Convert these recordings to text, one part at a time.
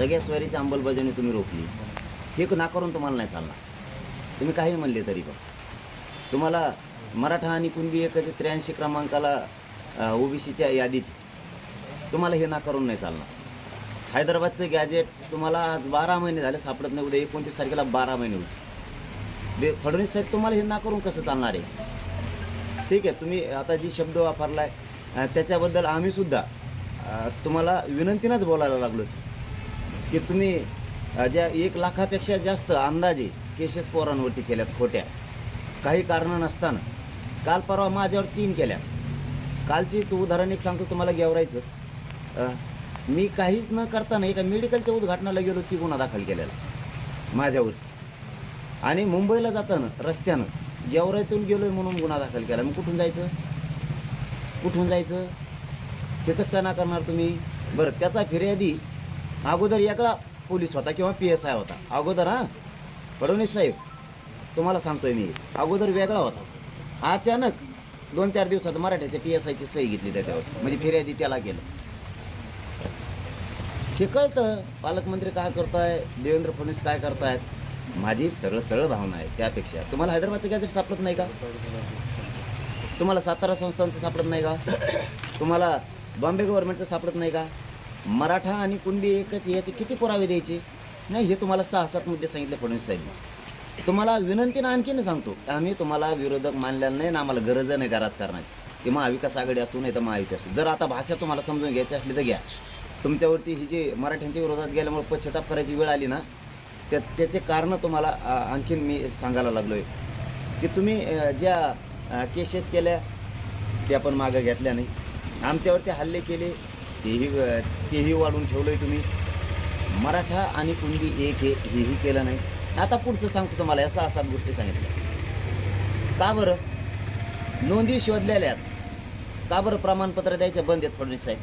सगळ्या स्वारीची अंमलबजावणी तुम्ही रोखली. हे नाकारून तुम्हाला नाही चालणार. तुम्ही काही म्हणले तरी पण. तुम्हाला मराठा आणि कुणबी एकाच्या त्र्याऐंशी क्रमांकाला ओबीसीच्या यादीत तुम्हाला हे नाकारून नाही चालणार. हैदराबादचं गॅजेट तुम्हाला आज बारा महिने झाले सापडत नाही. उद्या एकोणतीस तारखेला बारा महिने होईल. दे फडणवीस साहेब तुम्हाला हे नाकारून कसं चालणार आहे? ठीक आहे तुम्ही आता जी शब्द वापरला आहे त्याच्याबद्दल आम्हीसुद्धा तुम्हाला विनंतीनंच बोलायला लागलो की तुम्ही ज्या एक लाखापेक्षा जास्त अंदाजे केसेस पोरांवरती केल्यात खोट्या. काही कारणं नसताना. काल परवा माझ्यावर तीन केल्या. कालचीच उदाहरण एक सांगतो तुम्हाला गेवरायचं मी काहीच न करताना एका मेडिकलच्या उद्घाटनाला गेलो ती गुन्हा दाखल केलेला. माझ्यावर. आणि मुंबईला जाताना रस्त्यानं गेवरायतून गेलो आहे म्हणून गुन्हा दाखल केला. मग कुठून जायचं? कुठून जायचं? ते कसं का ना करणार तुम्ही? बरं त्याचा फिर्यादी अगोदर एकला पोलीस होता किंवा पी एस आय होता. अगोदर हां? फडणवीस साहेब तुम्हाला सांगतोय मी. अगोदर वेगळा होता. अचानक दोन चार दिवसात मराठ्याच्या पी एस आयची सही घेतली त्याच्यावर. म्हणजे फिर्यादी त्याला गेलं हे कळतं पालकमंत्री काय करताय देवेंद्र फडणवीस काय करतायत? माझी सरळ सरळ भावना आहे त्यापेक्षा. तुम्हाला हैदराबादचं गॅजेट सापडत नाही का? तुम्हाला सातारा संस्थांचं सापडत नाही का? तुम्हाला बॉम्बे गव्हर्नमेंटचं सापडत नाही का? मराठा आणि कुणबी एकच याचे किती पुरावे द्यायचे? नाही हे तुम्हाला सहा सात मुद्दे सांगितले फडणवीस साहेब. तुम्हाला विनंतीनं आणखीन सांगतो आम्ही तुम्हाला विरोधक मानलेलं नाही ना आम्हाला गरज नाही घरात करण्याची. ते महाविकास आघाडी असू नाही तर महायुती असू. जर आता भाषा तुम्हाला समजून घ्यायची असली तर घ्या. तुमच्यावरती ही जी मराठ्यांच्या विरोधात गेल्यामुळे पश्चाताप करायची वेळ आली ना त्या त्याचे कारणं तुम्हाला आणखीन मी सांगायला लागलो आहे की तुम्ही ज्या केसेस केल्या त्या पण मागं घेतल्या नाही. आमच्यावरती हल्ले केले तेही तेही वाढून ठेवलं आहे तुम्ही. मराठा आणि कुणबी एक हे हेही केलं नाही. आता पुढचं सांगतो तुम्हाला या सहा सात गोष्टी सांगितल्या. का बरं? नोंदी शोधलेल्या आहेत. का बरं प्रमाणपत्र द्यायचे बंद आहेत फडणवीस साहेब?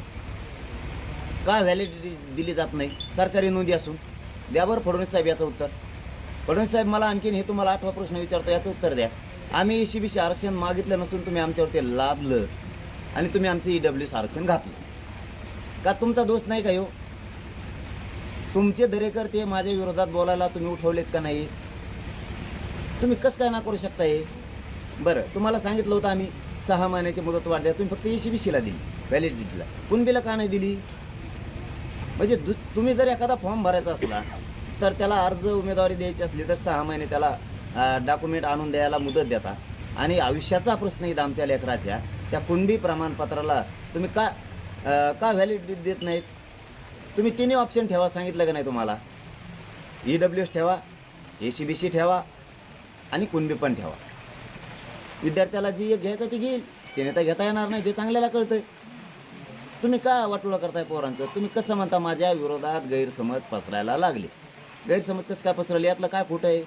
का व्हॅलिडिटी दिली जात नाही? सरकारी नोंदी असून. द्या बरं फडणवीस साहेब याचं उत्तर. फडणवीस साहेब मला आणखीन हे तुम्हाला आठवा प्रश्न विचारतो याचं उत्तर द्या. आम्ही एसी आरक्षण मागितलं नसून तुम्ही आमच्यावरती लादलं. आणि तुम्ही आमचं ई डब्ल्यू आरक्षण घातलं. का तुमचा दोष नाही का हो तुमचे दरेकर ते माझ्या विरोधात बोलायला तुम्ही उठवलेत का नाही? तुम्ही कसं काय ना करू शकता हे बरं तुम्हाला सांगितलं होतं आम्ही सहा महिन्याची मुदत वाढली तुम्ही फक्त एसी बी सीला दिली व्हॅलिडिटीला कुणबीला का नाही दिली? म्हणजे दु तुम्ही जर एखादा फॉर्म भरायचा असला तर त्याला अर्ज उमेदवारी द्यायची असली तर सहा महिने त्याला डॉक्युमेंट आणून द्यायला मुदत देता. आणि आयुष्याचा प्रश्न येत आमच्या लेकराच्या त्या कुणबी प्रमाणपत्राला तुम्ही का का व्हॅलिडिटी देत नाहीत? तुम्ही तिन्ही ऑप्शन ठेवा सांगितलं का नाही तुम्हाला? ई डब्ल्यू एस ठेवा ए सी बी सी ठेवा आणि कुणबी पण ठेवा. विद्यार्थ्याला जी एक घ्यायचं ती घेईल. त्याने तर घेता येणार नाही ते चांगल्याला कळतंय. तुम्ही का वाटोळं करताय पोरांचं? तुम्ही कसं म्हणता माझ्या विरोधात गैरसमज पसरायला लागले. गैरसमज कसं काय पसरले? यातलं काय खोटं आहे?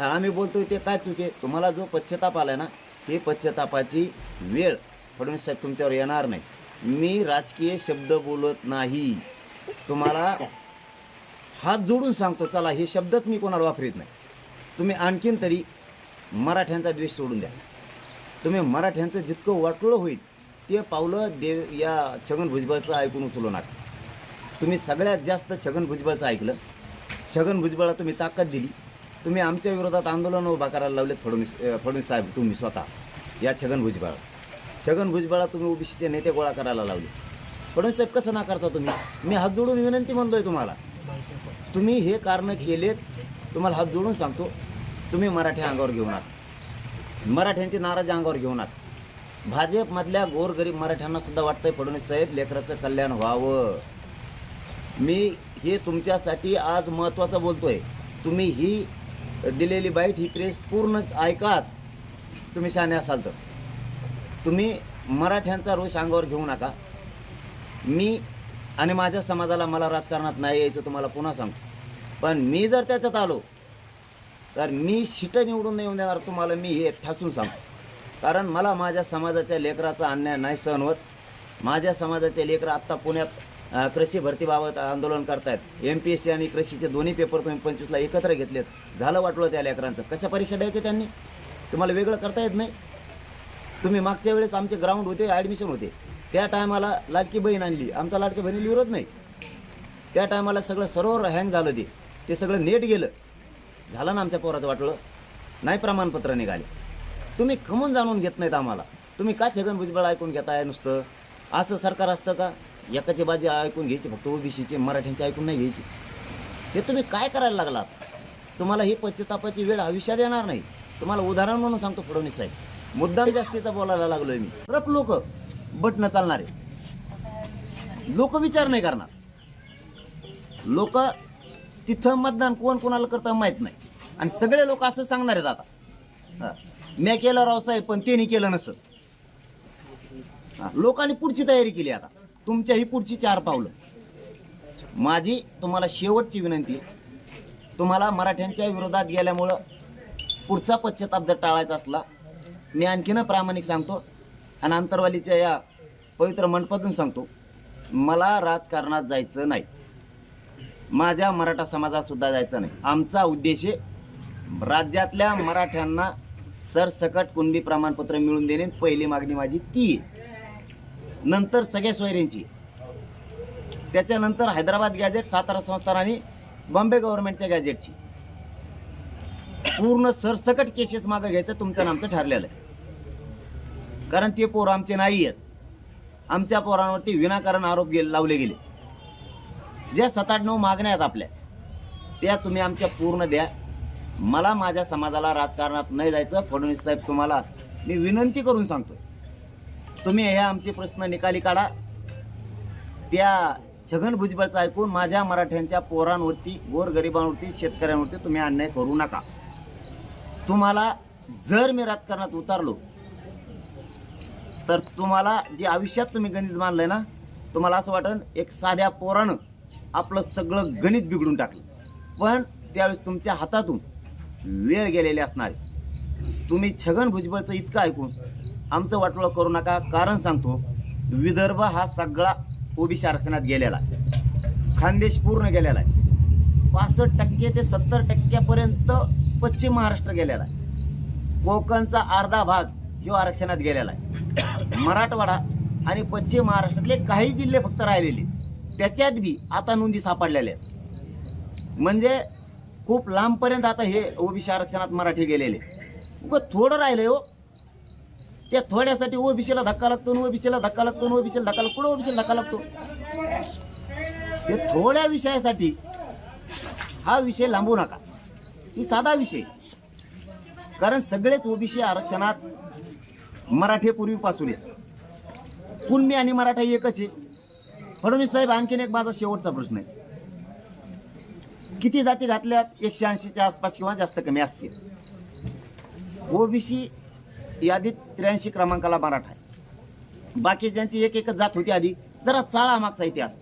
आम्ही बोलतोय ते काय चुके तुम्हाला जो पश्चाताप आहे ना ते पश्चातापाची वेळ फडणवीस साहेब तुमच्यावर येणार नाही. मी राजकीय शब्द बोलत नाही. तुम्हाला हात जोडून सांगतो चला हे शब्दच मी कोणाला वापरीत नाही. तुम्ही आणखीन तरी मराठ्यांचा द्वेष सोडून द्या. तुम्ही मराठ्यांचं जितकं वाटलं होईल ते पावलं देव या छगन भुजबळचं ऐकून उचलू नका. तुम्ही सगळ्यात जास्त छगन भुजबळचं ऐकलं. छगन भुजबळला तुम्ही ताकद दिली. तुम्ही आमच्या विरोधात आंदोलन उभा करायला लावलेत फडणवीस फडणवीस साहेब तुम्ही स्वतः या छगन भुजबळ छगन भुजबळा तुम्ही ओबीसीचे नेते गोळा करायला लावले. फडणवीस साहेब कसं नाकारता तुम्ही? मी हात जोडून विनंती म्हणतोय तुम्हाला. तुम्ही हे कारणं केलेत तुम्हाला हात जोडून सांगतो. तुम्ही मराठी अंगावर घेऊ नका मराठ्यांची नाराज अंगावर घेऊ नका भाजपमधल्या गोरगरीब मराठ्यांना सुद्धा वाटतंय फडणवीस साहेब लेकराचं कल्याण व्हावं. मी हे तुमच्यासाठी आज महत्त्वाचं बोलतोय. तुम्ही ही दिलेली बाईट ही प्रेस पूर्ण ऐकाच. तुम्ही शहाणे असाल तर. तुम्ही मराठ्यांचा रोष अंगावर घेऊ नका. मी आणि माझ्या समाजाला मला राजकारणात नाही यायचं तुम्हाला पुन्हा सांगतो. पण मी जर त्याच्यात आलो तर मी शिटं निवडून नाही येऊन देणार तुम्हाला मी हे ठासून सांगतो. कारण मला माझ्या समाजाच्या लेकराचा अन्याय नाही सहन होत. माझ्या समाजाचे लेकरं आत्ता पुण्यात कृषी भरतीबाबत आंदोलन करतायत. एम पी एस सी आणि कृषीचे दोन्ही पेपर तुम्ही पंचवीसला एकत्र घेतलेत. झालं वाटलं त्या लेकरांचं. कशा परीक्षा द्यायच्या त्यांनी? तुम्हाला वेगळं करता येत नाही. तुम्ही मागच्या वेळेस आमचे ग्राउंड होते ॲडमिशन होते. त्या टायमाला लाडकी बहीण आणली. आमचा लाडक्या बहिणीला विरोध नाही. त्या टायमाला सगळं सरोवर हँग झालं ते. ते सगळं नेट गेलं. झालं ना आमच्या पोराचं वाटलं? नाही प्रमाणपत्र निघाले. तुम्ही कमून जाणून घेत नाहीत आम्हाला. तुम्ही का छगन भुजबळ ऐकून घेताय नुसतं? असं सरकार असतं का? एकाची बाजी ऐकून घ्यायची फक्त ओबीसीची मराठ्यांची ऐकून नाही घ्यायची. हे तुम्ही काय करायला लागलात? तुम्हाला ही पश्चितापाची वेळ आयुष्यात येणार नाही. तुम्हाला उदाहरण म्हणून सांगतो फडणवीस साहेब. मुद्दाम जास्तीचा बोलायला लागलोय मी. रप लोक बटणं चालणारे. लोक विचार नाही करणार. लोक तिथं मतदान कोण कोणाला करता माहीत नाही. आणि सगळे लोक असं सांगणार आहेत आता. मी म्या केलं रावसाहेब पण त्यांनी केलं नसं. हा, लोकांनी पुढची तयारी केली आता. तुमच्याही पुढची चार पावलं. माझी तुम्हाला शेवटची विनंती तुम्हाला मराठ्यांच्या विरोधात गेल्यामुळं पुढचा पश्चाताप जर टाळायचा असला मी आणखीन प्रामाणिक सांगतो आणि अंतरवालीच्या या पवित्र मंडपातून सांगतो मला राजकारणात जायचं नाही. माझ्या मराठा समाजात सुद्धा जायचं नाही. आमचा उद्देश आहे राज्यातल्या मराठ्यांना सरसकट कुणबी प्रमाणपत्र मिळून देणे. पहिली मागणी माझी ती नंतर सगळ्या सोयऱ्यांची. त्याच्यानंतर हैदराबाद गॅजेट सातारा संस्थान आणि बॉम्बे गव्हर्नमेंटच्या गॅजेटची पूर्ण सरसकट केसेस मागं घ्यायचं तुमचं नामचं ठरलेलं आहे. कारण ते पोर आमचे नाही आहेत आमच्या पोरांवरती विनाकारण आरोप गेले लावले गेले. ज्या सात आठ नऊ मागण्या आहेत आपल्या त्या तुम्ही आमच्या पूर्ण द्या. मला माझ्या समाजाला राजकारणात नाही जायचं. फडणवीस साहेब तुम्हाला मी विनंती करून सांगतो तुम्ही हे आमचे प्रश्न निकाली काढा. त्या छगन भुजबळचं ऐकून माझ्या मराठ्यांच्या पोरांवरती गोरगरिबांवरती शेतकऱ्यांवरती तुम्ही अन्याय करू नका. तुम्हाला जर मी राजकारणात उतारलो तर तुम्हाला जे आयुष्यात तुम्ही गणित मानलंय ना तुम्हाला असं वाटन एक साध्या पोरानं आपलं सगळं गणित बिघडून टाकलं. पण त्यावेळेस तुमच्या हातातून वेळ गेलेली असणार आहे. तुम्ही छगन भुजबळचं इतकं ऐकून आमचं वाटोळं करू नका कारण सांगतो विदर्भ हा सगळा ओबीसी आरक्षणात गेलेला आहे. खानदेश पूर्ण गेलेला आहे. पासष्ट टक्के ते सत्तर टक्क्यापर्यंत पश्चिम महाराष्ट्र गेलेला आहे. कोकणचा अर्धा भाग ह्यो आरक्षणात गेलेला आहे. मराठवाडा आणि पश्चिम महाराष्ट्रातले काही जिल्हे फक्त राहिलेले. त्याच्यात बी आता नोंदी सापडलेल्या आहेत. म्हणजे खूप लांबपर्यंत आता हे ओबीसी आरक्षणात मराठी गेलेले. उगं थोडं राहिलंय हो. त्या थोड्यासाठी ओबीसीला धक्का लागतो ओबीसीला धक्का लागतो ओबीसीला धक्का लागतो. कुठं ओबीसीला धक्का लागतो? हे थोड्या विषयासाठी हा विषय लांबू नका. ही साधा विषय. कारण सगळेच ओबीसी आरक्षणात मराठी पूर्वीपासून आहेत कुणबी आणि मराठा एकच आहे. फडणवीस साहेब आणखीन एक माझा शेवटचा प्रश्न आहे. किती जाती घातल्यात? एकशे ऐंशीच्या आसपास किंवा जास्त कमी असतील? ओबीसी यादीत त्र्याऐंशी क्रमांकाला मराठा आहे. बाकी ज्यांची एक एकच जात होती आधी जरा चाळा मागचा इतिहास.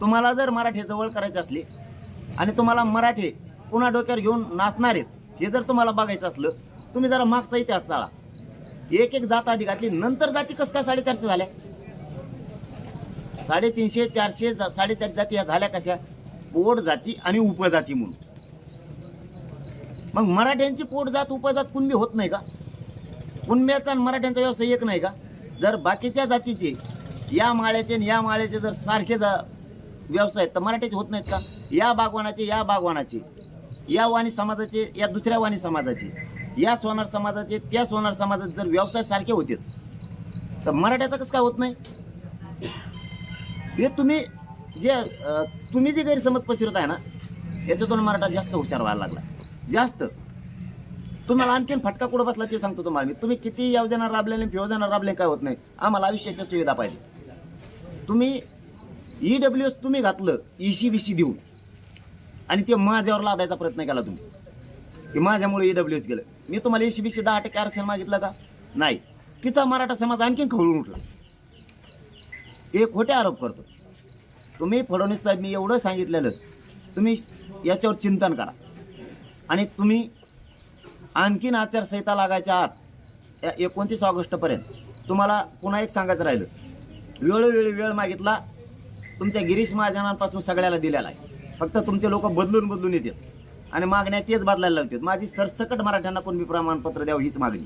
तुम्हाला जर मराठी जवळ करायचे असले आणि तुम्हाला मराठे पुन्हा डोक्यावर घेऊन नाचणार आहेत हे जर तुम्हाला बघायचं असलं तुम्ही जरा मागचा इतिहास चाळा. एक एक जात आधी घातली. नंतर जाती कस काय साडेचारशे झाल्या? साडेतीनशे चारशे जा- साडेचारशे जाती ह्या झाल्या कशा? पोट जाती आणि उपजाती म्हणून. मग मराठ्यांची पोट जात उपजात कुणबी होत नाही का? कुणब्याचा आणि मराठ्यांचा व्यवसाय एक नाही का? जर बाकीच्या जातीचे या माळ्याचे आणि या माळ्याचे जर सारखे जा व्यवसाय आहेत, तर मराठ्याचे होत नाहीत का? या बागवानाचे या बागवानाचे. या वाणी समाजाचे या दुसऱ्या वाणी समाजाचे. या सोनार समाजाचे त्या सोनार समाजाचे जर व्यवसाय सारखे होते तर मराठ्याचं कसं काय होत नाही? हे तुम्ही जे तुम्ही जे गैरसमज पसरत आहे ना याच्यातून मराठा जास्त हुशार व्हायला लागला. जास्त. तुम्हाला आणखीन फटका कुठं बसला ते सांगतो तुम्हाला मी. तुम्ही किती योजना राबल्याने योजना राबले काय होत नाही. आम्हाला आयुष्याच्या सुविधा पाहिजे. तुम्ही ई डब्ल्यू एस तुम्ही घातलं ई सी बी सी देऊन. आणि ते माझ्यावर लादायचा प्रयत्न केला तुम्ही. की माझ्यामुळे ई एस गेलं. मी तुम्हाला एसी बी सी दहा टक्के आरक्षण मागितलं का? नाही. तिचा मराठा समाज आणखीन खवळून उठला. हे खोटे आरोप करतो. तुम्ही फडणवीस साहेब मी एवढं सांगितलेलं. तुम्ही याच्यावर चिंतन करा. आणि तुम्ही आणखीन आचारसंहिता लागायच्या आत या एकोणतीस ऑगस्टपर्यंत तुम्हाला पुन्हा एक सांगायचं राहिलं. वेळोवेळी वेळ मागितला तुमच्या गिरीश महाजनांपासून सगळ्याला दिलेला आहे. फक्त तुमचे लोक बदलून बदलून येतात आणि मागण्या तेच बदलायला लावतात. माझी सरसकट मराठ्यांना कोणी प्रमाणपत्र द्यावं हीच मागणी.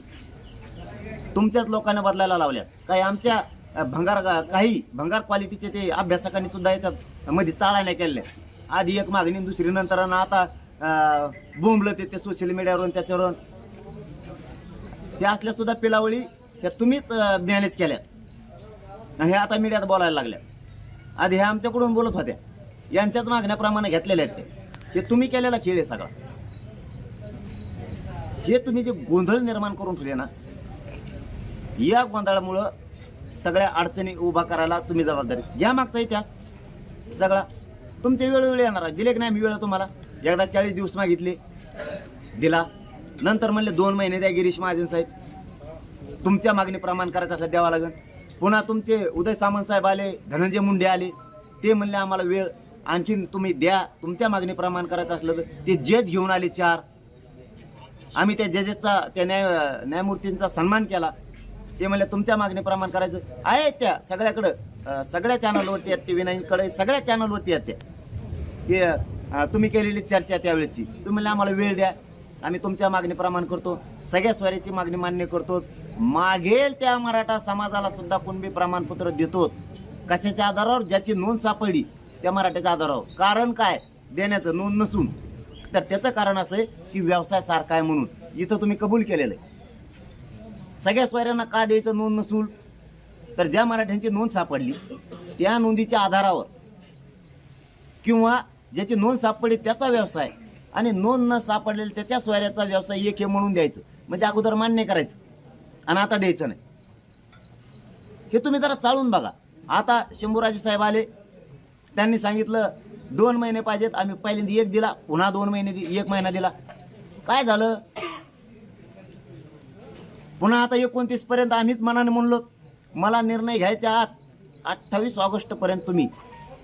तुमच्याच लोकांना बदलायला लावल्यात. काही आमच्या भंगार काही भंगार क्वालिटीचे ते अभ्यासकांनी सुद्धा याच्यात मध्ये चाळा नाही केल्या आधी एक मागणी दुसरी नंतर आणि आता बोंबलं ते सोशल मीडियावरून त्याच्यावरून. ते असल्या सुद्धा पिलावळी त्या तुम्हीच मॅनेज केल्यात. आणि हे आता मीडियात बोलायला लागल्या आधी हे आमच्याकडून बोलत होत्या. यांच्याच मागण्याप्रमाणे घेतलेल्या आहेत ते. हे तुम्ही केलेला खेळ आहे सगळा. हे तुम्ही जे गोंधळ निर्माण करून ठेवले ना या गोंधळामुळं सगळ्या अडचणी उभा करायला तुम्ही जबाबदारी या मागचा इतिहास सगळा तुमच्या वेळोवेळी येणार दिले की नाही मी वेळ तुम्हाला? एकदा चाळीस दिवस मागितले. दिला. नंतर म्हणले दोन महिने द्या गिरीश महाजन साहेब. तुमच्या मागणी प्रमाण करायचं असलं द्यावा लागेल. पुन्हा तुमचे उदय सामंत साहेब आले धनंजय मुंडे आले. ते म्हणले आम्हाला वेळ आणखीन तुम्ही द्या तुमच्या मागणी प्रमाण करायचं असलं तर ते जज घेऊन आले चार. आम्ही त्या जजेसचा त्या न्याय न्यायमूर्तींचा सन्मान केला. ते म्हणले तुमच्या मागणी प्रमाण करायचं. आहे त्या सगळ्याकडं सगळ्या चॅनलवरती आहेत टी व्ही नाईनकडे सगळ्या चॅनलवरती आहेत त्या. की तुम्ही केलेली चर्चा त्यावेळेची. तुम्ही म्हणले आम्हाला वेळ द्या. आम्ही तुमच्या मागणी प्रमाण करतो सगळ्या स्वारीची मागणी मान्य करतो. मागेल त्या मराठा समाजाला सुद्धा कुणबी प्रमाणपत्र देतो कशाच्या आधारावर? ज्याची नोंद सापडली. त्या मराठ्याच्या आधारावर कारण काय? देण्याचं नोंद नसून. तर त्याचं कारण असं आहे की व्यवसाय सारखा आहे म्हणून. इथं तुम्ही कबूल केलेलं आहे. सगळ्या स्वैऱ्यांना का द्यायचं नोंद नसून? तर ज्या मराठ्यांची नोंद सापडली त्या नोंदीच्या आधारावर किंवा ज्याची नोंद सापडली त्याचा व्यवसाय आणि नोंद न सापडलेला त्याच्या स्वैऱ्याचा व्यवसाय एक हे म्हणून द्यायचं. म्हणजे अगोदर मान्य करायचं. आणि आता द्यायचं नाही. हे तुम्ही जरा चालून बघा. आता शंभूराजे साहेब आले त्यांनी सांगितलं दोन महिने पाहिजेत आम्ही पहिल्यांदा एक दिला पुन्हा दोन महिने दि- एक महिना दिला. काय झालं? पुन्हा आता एकोणतीस पर्यंत आम्हीच मनाने म्हणलो मला निर्णय घ्यायच्या आत अठ्ठावीस ऑगस्ट पर्यंत तुम्ही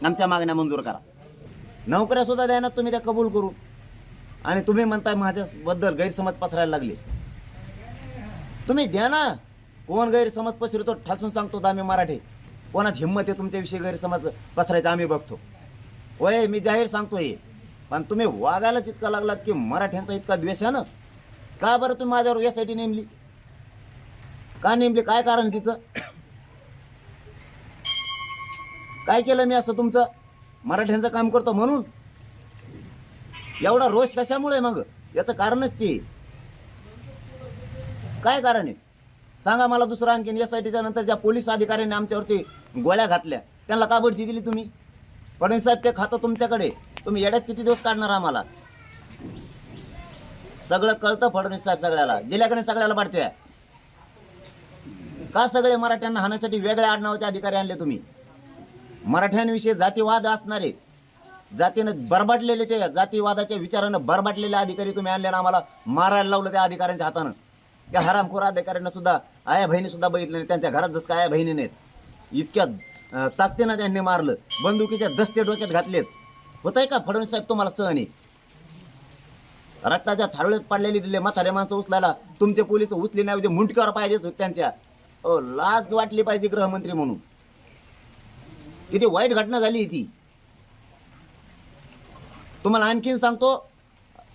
आमच्या मागण्या मंजूर करा. नोकऱ्या सुद्धा द्या ना तुम्ही त्या कबूल करू आणि तुम्ही म्हणताय माझ्याबद्दल गैरसमज पसरायला लागले. तुम्ही द्या ना कोण गैरसमज पसरतो ठासून सांगतो आम्ही मराठी. कोणात हिंमत आहे तुमच्याविषयी गैरसमज पसरायचा आम्ही बघतो. होय मी जाहीर सांगतोय. पण तुम्ही वागायलाच इतका लागलात की मराठ्यांचा इतका द्वेष आहे ना? का बरं तुम्ही माझ्यावर यासाठी नेमली? का नेमली? काय कारण तिचं? काय केलं मी असं तुमचं? मराठ्यांचं काम करतो म्हणून? एवढा रोष कशामुळे मग? याचं कारणच ते. काय कारण आहे? सांगा मला दुसरं आणखीन एस आय टीच्या नंतर ज्या पोलीस अधिकाऱ्यांनी आमच्यावरती गोळ्या घातल्या त्यांना का बढती दिली तुम्ही? फडणवीस साहेब ते खातं तुमच्याकडे. तुम्ही येड्यात किती दिवस काढणार आम्हाला? सगळं कळतं फडणवीस साहेब सगळ्याला. दिल्या का सगळ्याला वाढते का सगळे मराठ्यांना हाण्यासाठी वेगळ्या आडनावाचे अधिकारी आणले तुम्ही? मराठ्यांविषयी जातीवाद असणारे जातीनं बरबाटलेले ते जातीवादाच्या विचारानं बरबाटलेले अधिकारी तुम्ही आणले ना आम्हाला मारायला लावलं त्या अधिकाऱ्यांच्या हातानं. त्या हरामखोर अधिकाऱ्यांना सुद्धा आया बहिणी सुद्धा बघितले नाही त्यांच्या घरात जसं काय आया बहिणी नाहीत. इतक्या ताकदीनं त्यांनी मारलं. बंदुकीच्या दस्ते डोक्यात घातलेत. होत आहे का फडणवीस साहेब तुम्हाला सहन? आहे रक्ताच्या थारोळ्यात पडलेली दिले म्हातारे माणसं उचलायला. तुमचे पोलीस उचले नाही म्हणजे मुंटक्यावर पाहिजेच होते त्यांच्या. ओ लाज वाटली पाहिजे गृहमंत्री म्हणून. किती वाईट घटना झाली ती. तुम्हाला आणखीन सांगतो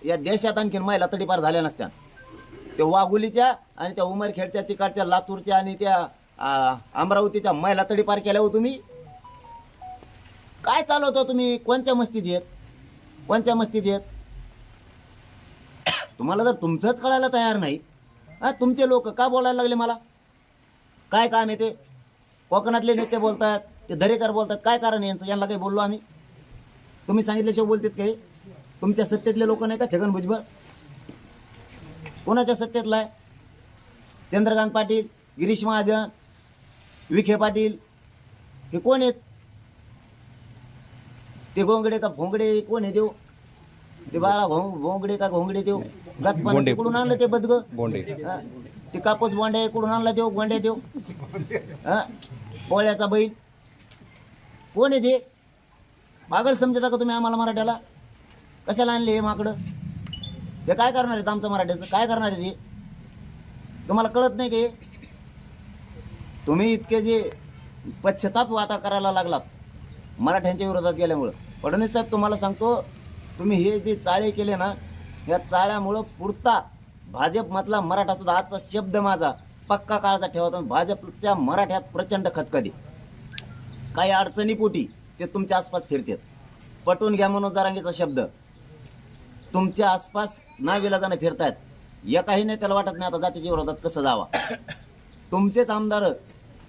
या देशात आणखीन महिला तडीपार झाल्या नसत्या. त्या वाघुलीच्या आणि त्या उमरखेडच्या तिकडच्या लातूरच्या आणि त्या अमरावतीच्या महिला तडीपार केल्या हो तुम्ही? काय चालवतो तुम्ही? कोणत्या मस्तीत येत? कोणत्या मस्तीत येत? तुम्हाला जर तुमचंच कळायला तयार नाही हा तुमचे लोक का बोलायला लागले मला? काय काम आहे ते? कोकणातले नेते बोलतात ते दरेकर बोलतात काय कारण यांचं? यांना काही बोललो आम्ही? तुम्ही सांगितल्याशिवाय बोलतात काही? तुमच्या सत्तेतले लोक नाही का छगन भुजबळ? कोणाच्या सत्तेतला आहे? चंद्रकांत पाटील गिरीश महाजन विखे पाटील हे कोण आहेत? ते गोंगडे का भोंगडे कोण आहे देव? ते बाळा भों भोंगडे का घोंगडे देव? गचपाने तिकडून आणलं ते बदग? बोंडे? ते कापूस बोंड्या इकडून आणला देव? गोंड्या देव. हा? पोळ्याचा बैल. कोण आहे ते? पागल समजता का तुम्ही आम्हाला मराठ्याला? कशाला आणले हे माकडं? हे काय करणार आहेत आमचं मराठीचं? काय करणार आहे ते तुम्हाला कळत नाही की तुम्ही इतके जे पश्चाताप आता करायला लागलात मराठ्यांच्या विरोधात गेल्यामुळं. फडणवीस साहेब तुम्हाला सांगतो तुम्ही हे जे चाळे केले ना या चाळ्यामुळं पुरता भाजपमधला मराठा सुद्धा आजचा शब्द माझा पक्का काळाचा ठेवा तुम्ही भाजपच्या मराठ्यात प्रचंड खतखदी काही अडचणीपोटी ते तुमच्या आसपास फिरतात. पटवून घ्या म्हणून जरांगीचा शब्द. तुमच्या आसपास नाविलाजाने फिरतायत. एकाही नेत्याला वाटत नाही आता जातीच्या विरोधात कसं जावा. तुमचेच आमदार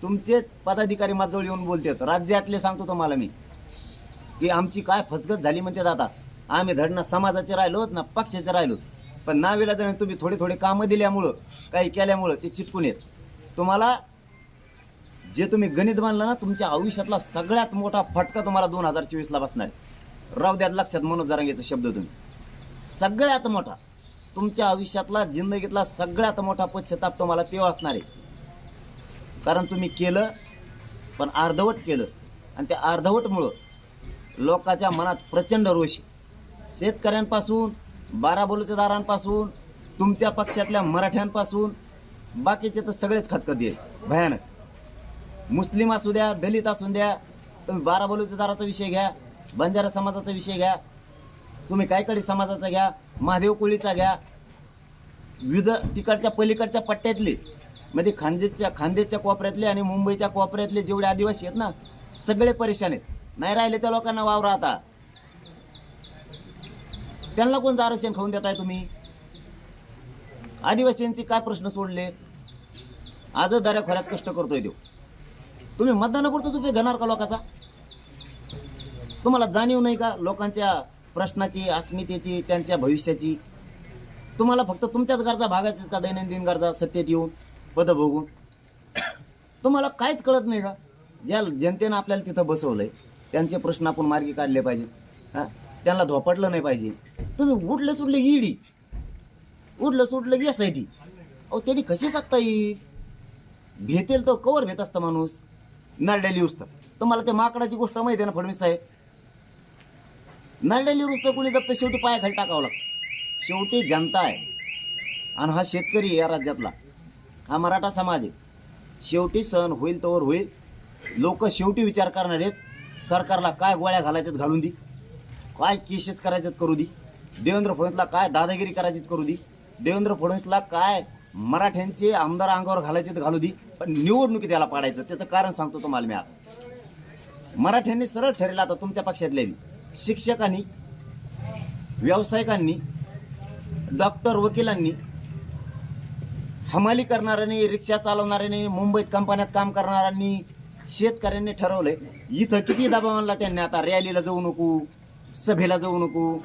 तुमचेच पदाधिकारी माझजवळ येऊन बोलतात. राज्यातले सांगतो तुम्हाला मी की आमची काय फसगत झाली म्हणते आता आम्ही धड समाजाचे राहिलो ना पक्षाचे राहिलो. पण नाविलाजाने तुम्ही थोडे थोडे कामं दिल्यामुळं काही केल्यामुळं ते चिटकून येत. तुम्हाला जे तुम्ही गणित मानलं ना तुमच्या आयुष्यातला सगळ्यात मोठा फटका तुम्हाला दोन हजार चोवीसला बसणार आहे. द्यात लक्षात मनोज जरांगेचा शब्द तुम्ही. सगळ्यात मोठा. तुमच्या आयुष्यातला जिंदगीतला सगळ्यात मोठा पश्चाताप तुम्हाला तेव्हा असणार आहे कारण तुम्ही केलं पण अर्धवट केलं. आणि त्या अर्धवटमुळं लोकांच्या मनात प्रचंड रोष शेतकऱ्यांपासून बारा बलुतेदारांपासून तुमच्या पक्षातल्या मराठ्यांपासून बाकीचे तर सगळेच खतखत येईल भयानक. मुस्लिम असू द्या दलित असू द्या तुम्ही बारा बलुतेदाराचा विषय घ्या बंजारा समाजाचा विषय घ्या तुम्ही कायकडी समाजाचा घ्या महादेव कोळीचा घ्या. विविध तिकडच्या पलीकडच्या पट्ट्यातले म्हणजे खानदेशच्या खानदेशच्या कोपऱ्यातले आणि मुंबईच्या कोपऱ्यातले जेवढे आदिवासी आहेत ना सगळे परेशान आहेत. नाही राहिले त्या लोकांना वावर आता. त्यांना कोणतं आरक्षण खाऊन देताय तुम्ही? आदिवासींचे काय प्रश्न सोडले? आजच दऱ्याखोऱ्यात कष्ट करतोय देव तुम्ही मतदानापुरतच उपयोग घेणार का लोकांचा? तुम्हाला जाणीव नाही का लोकांच्या प्रश्नाची अस्मितेची त्यांच्या भविष्याची. तुम्हाला फक्त तुमच्याच गरजा भागायचं का दैनंदिन गरजा सत्तेत येऊन? पद बघून. तुम्हाला काहीच कळत नाही का? ज्या जनतेनं आपल्याला तिथं बसवलंय त्यांचे प्रश्न आपण मार्गी काढले पाहिजे हां? त्यांना धोपटलं नाही पाहिजे. तुम्ही उठलं सुटलं ईडी. उठलं सुटलं एस आय टी अहो त्यांनी कशी सत्ता येईल? भेटेल तर कवर घेत असतं माणूस. नरड्याली उसतं तुम्हाला ते माकडाची गोष्ट माहिती आहे ना फडणवीस साहेब? नरड्याली रुस्त कोणी दप्तर शेवटी पायाखाली टाकावं लागतं. शेवटी जनता आहे. आणि हा शेतकरी आहे या राज्यातला. हा मराठा समाज आहे. शेवटी सण होईल तोवर होईल. लोक शेवटी विचार करणार आहेत सरकारला काय गोळ्या घालायच्यात घालून दी. काय केसेस करायच्यात करू दी. देवेंद्र फडणवीसला काय दादागिरी करायची करू दी. देवेंद्र फडणवीसला काय मराठ्यांचे आमदार अंगावर घालायचे घालू दी. पण निवडणुकीत त्याला पाडायचं. त्याचं कारण सांगतो तुम्हाला मी आता. मराठ्यांनी सरळ ठरेल आता तुमच्या पक्षातल्या बी. शिक्षकांनी व्यावसायिकांनी डॉक्टर वकिलांनी हमाली करणाऱ्यांनी रिक्षा चालवणाऱ्यांनी मुंबईत कंपन्यात काम करणाऱ्यांनी शेतकऱ्यांनी ठरवलंय इथं किती दबाव आणला त्यांनी? आता रॅलीला जाऊ नको सभेला जाऊ नको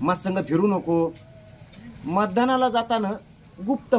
मत्संग फिरू नको. मतदानाला जाताना गुप्त